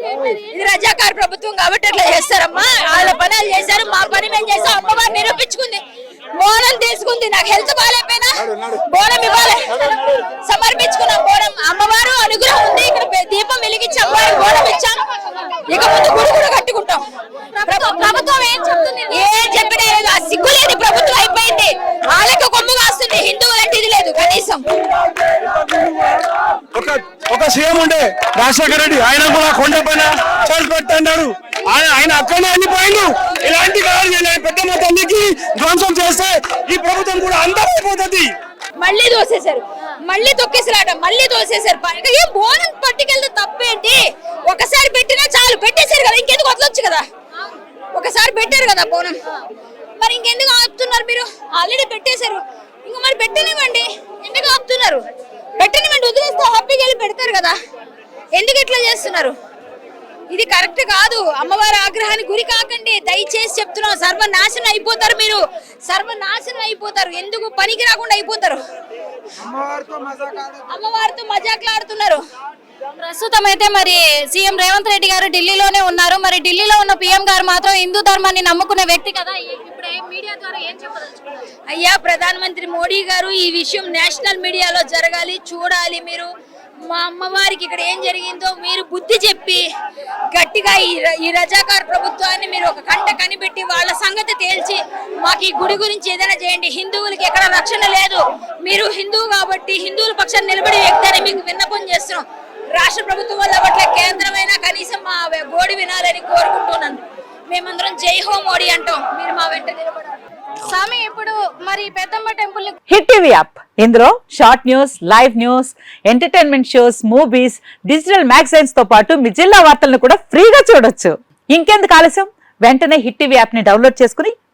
ఇది రజాకార్ ప్రభుత్వం కాబట్టి అట్లా చేస్తారమ్మా. వాళ్ళ పని వాళ్ళు చేశారు మా పని మేము చేస్తాం అమ్మవారు నిరూపించుకుంది. బోనం తీసుకుంది. నాకు హెల్త్ బాగాలేకపోయినా బోనం ఇవ్వాలి. సమర్పించుకున్నాం బోనం. అమ్మవారు అనుగ్రహం ఉంది. ఇక్కడ దీపం వెలిగించి. అమ్మవారికి బోనం ఇచ్చాం. ఇక ముందు గుడి కూడా కట్టుకుంటాం. ప్రభుత్వం ఏం చెప్తుంది? ఏం చెప్పినా లేదు. ఆ సిగ్గులేని ప్రభుత్వం అయిపోయింది. వాళ్ళకి కొమ్ము కాస్తుంది. హిందువులంటే ఇది లేదు. కనీసం. ఒక సీఎం ఉండే రాజశేఖర రెడ్డి. ఆయన కూడా కొండ పైన చోటు పెట్టన్నాడు ఆయన ఆయన అక్కడనే వెళ్ళిపోయిండు ఇలాంటి కాదు పెద్ద మొత్తానికి ధ్వంసం చేస్తే ఈ ప్రభుత్వం కూడా అందమైపోతుంది. మళ్ళీ దోసేశారు మళ్ళీ తొక్కేసారట మళ్ళీ దోసేశారు ఏం బోనం పట్టుకెళ్తే తప్పేంటి? ఒకసారి పెట్టినా చాలు. పెట్టేశారు కదా. ఇంకెందుకు వదలొచ్చు కదా? ఒకసారి పెట్టారు కదా బోనం. మరి ఇంకెందుకు ఆపుతున్నారు మీరు? ఆల్రెడీ పెట్టేశారు. ఇంకా మరి పెట్టనివ్వండి ఎందుకు ఆపుతున్నారు? పెట్టనివ్వండి వదిలేస్తే హ్యాపీగా వెళ్ళి పెడతారు కదా. ఎందుకు ఇట్లా చేస్తున్నారు? ఇది కరెక్ట్ కాదు. అమ్మవారి ఆగ్రహానికి గురి కాకండి. దయచేసి చెప్తున్నాం. సర్వనాశనం అయిపోతారు మీరు. సర్వనాశనం అయిపోతారు. ఎందుకు? పనికి రాకుండా అయిపోతారు. అమ్మవారితో మజాకులాడుతున్నారు ప్రస్తుతం అయితే మరి సీఎం రేవంత్ రెడ్డి గారు ఢిల్లీలోనే ఉన్నారు. మరి ఢిల్లీలో ఉన్న పీఎం గారు మాత్రం హిందూ ధర్మాన్ని నమ్ముకునే వ్యక్తి కదా. ఇప్పుడు మీడియా ద్వారా ఏం చెప్పదలుచుకున్నారు? అయ్యా ప్రధానమంత్రి మోడీ గారు ఈ విషయం నేషనల్ మీడియాలో జరగాలి చూడాలి మీరు. మా అమ్మవారికి ఇక్కడ ఏం జరిగిందో మీరు బుద్ధి చెప్పి గట్టిగా ఈ రజాకార్ ప్రభుత్వాన్ని మీరు ఒక కంట కనిపెట్టి వాళ్ళ సంగతి తేల్చి మాకు ఈ గుడి గురించి ఏదైనా చేయండి. హిందువులకి ఎక్కడ రక్షణ లేదు. మీరు హిందువు కాబట్టి హిందువుల పక్షాన్ని నిలబడి వ్యక్తి అని మీకు విన్నపం చేస్తున్నాం. రాష్ట్ర ప్రభుత్వం వల్ల పట్ల కేంద్రమైనా కనీసం మా గోడి వినాలని కోరుకుంటున్నాను. మేమందరం జై హో మోడీ అంటాం. మీరు మా వెంట నిలబడాలి. స్వామి ఇప్పుడు మరి పెద్దమ్మ టెంపుల్ని హిట్ టీవీ యాప్. ఇందులో short news live news entertainment shows movies digital మ్యాగజైన్స్తో పాటు మీ జిల్లా వార్తలను కూడా ఫ్రీగా చూడొచ్చు. ఇంకెందుకు ఆలస్యం? వెంటనే హిట్ టీవీ యాప్ని డౌన్లోడ్ చేసుకుని